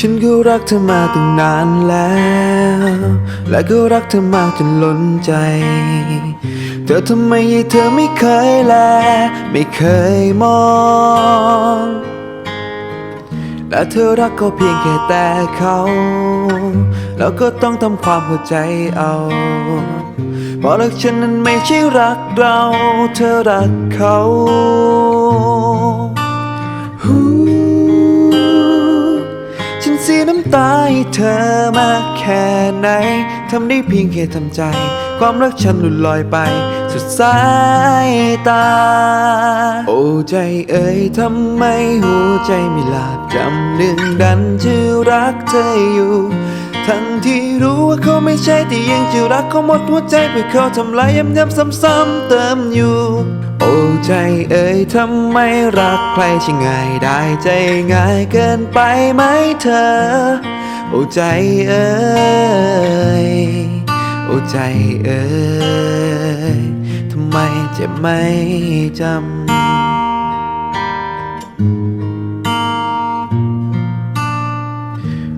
ฉันก็รักเธอมาตั้งนานแล้ว และก็รักเธอมากจนล้นใจ เธอทำไมเธอไม่เคยแล ไม่เคยมองและเธอรักก็เพียงแค่แต่เขา แล้วก็ต้องทำความเข้าใจเอาเพราะรักฉันนั้นไม่ใช่รักเรา เธอรักเขา สียน้ำตาให้เธอมากแค่ไหน ทำได้เพียงแค่ทำใจ ความรักฉันหลุดลอยไป สุดสายตา โอ้ใจเอ๋ยทำไมหัวใจไม่หลาบจำดึงดันจะรักเธออยู่ ทั้งที่รู้ว่าเขาไม่ใช่แต่ยังจะรักเขาหมดหัวใจเพื่อเขาทำลายย้ำๆซ้ำๆเติมอยู่ อ้ใจเอ๋ยทำไมรักใครช่างง่ายได้ใจง่ายเกินไปไหมเธอ โอ้ใจเอ๋ยโอ้ใจเอ๋ยทำไมจ็บไม่จำ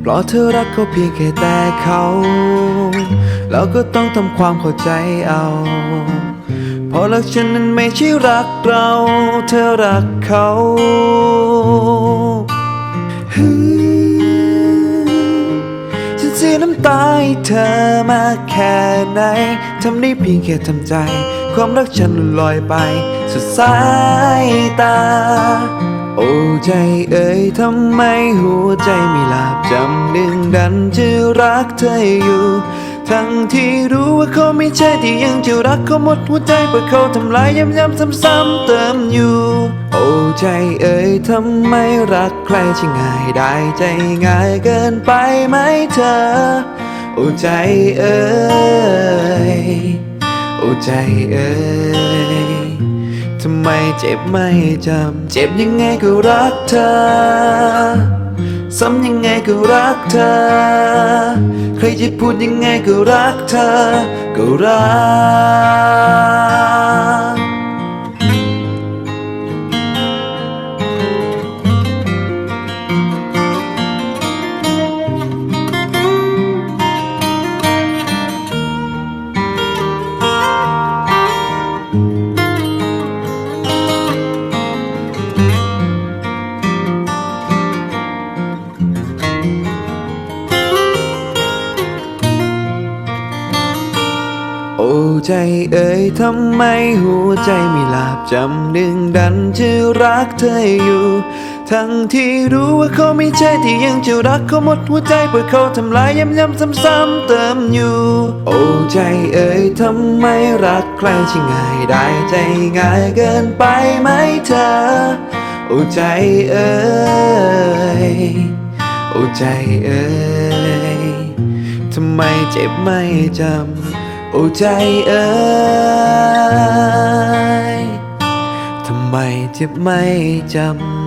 เพราะเธอรักเขาเพียงแค่แต่เขาแล้วก็ต้องทำความเข้าใจเอา เพราะรักฉันนั้นไม่ใช่รักเรา เธอรักเขาฉันเสียน้ำตาให้เธอมาแค่ไหนทำได้เพียงแค่ทำใจ ความรักฉันหลุดลอยไปสุดสายตา โอ้ใจเอ๋ยทำไมหัวใจไม่หลับจำดึงดันจะรักเธออยู่ ทั้งที่รู้ว่าเขาไม่ใช่ที่ยังจะรักเขาหมดหัวใจเพื่อเขาทำลายย้ำๆซ้ำๆเติมอยู่ โอ้ใจเอ๋ยทำไมรักใครช่างง่ายได้ใจง่ายเกินไปไหมเธอ โอ้ใจเอ๋ยโอ้ใจเอ๋ยทำไมเจ็บไม่จำเจ็บยังไงก็รักเธอ ซ้ำยังไงก็รักเธอ ใครจะพูดยังไงก็รักเธอ ก็รัก ใจเอ๋ยทำไมหัวใจไม่หลับจำดึงดันจะรักเธออยู่ ทั้งที่รู้ว่าเขาไม่ใช่ที่ยังจะรักเขาหมดหัวใจเพื่อเขาทำลายย้ำๆซ้ำๆเติมอยู่ โอ้ใจเอ๋ยทำไมรักใครช่างง่ายได้ใจง่ายเกินไปไหมเธอ โอ้ใจเอ๋ยโอ้ใจเอ๋ยทำไมเจ็บไม่จำ โอ้ใจเอ๋ยทำไมจะไม่จำ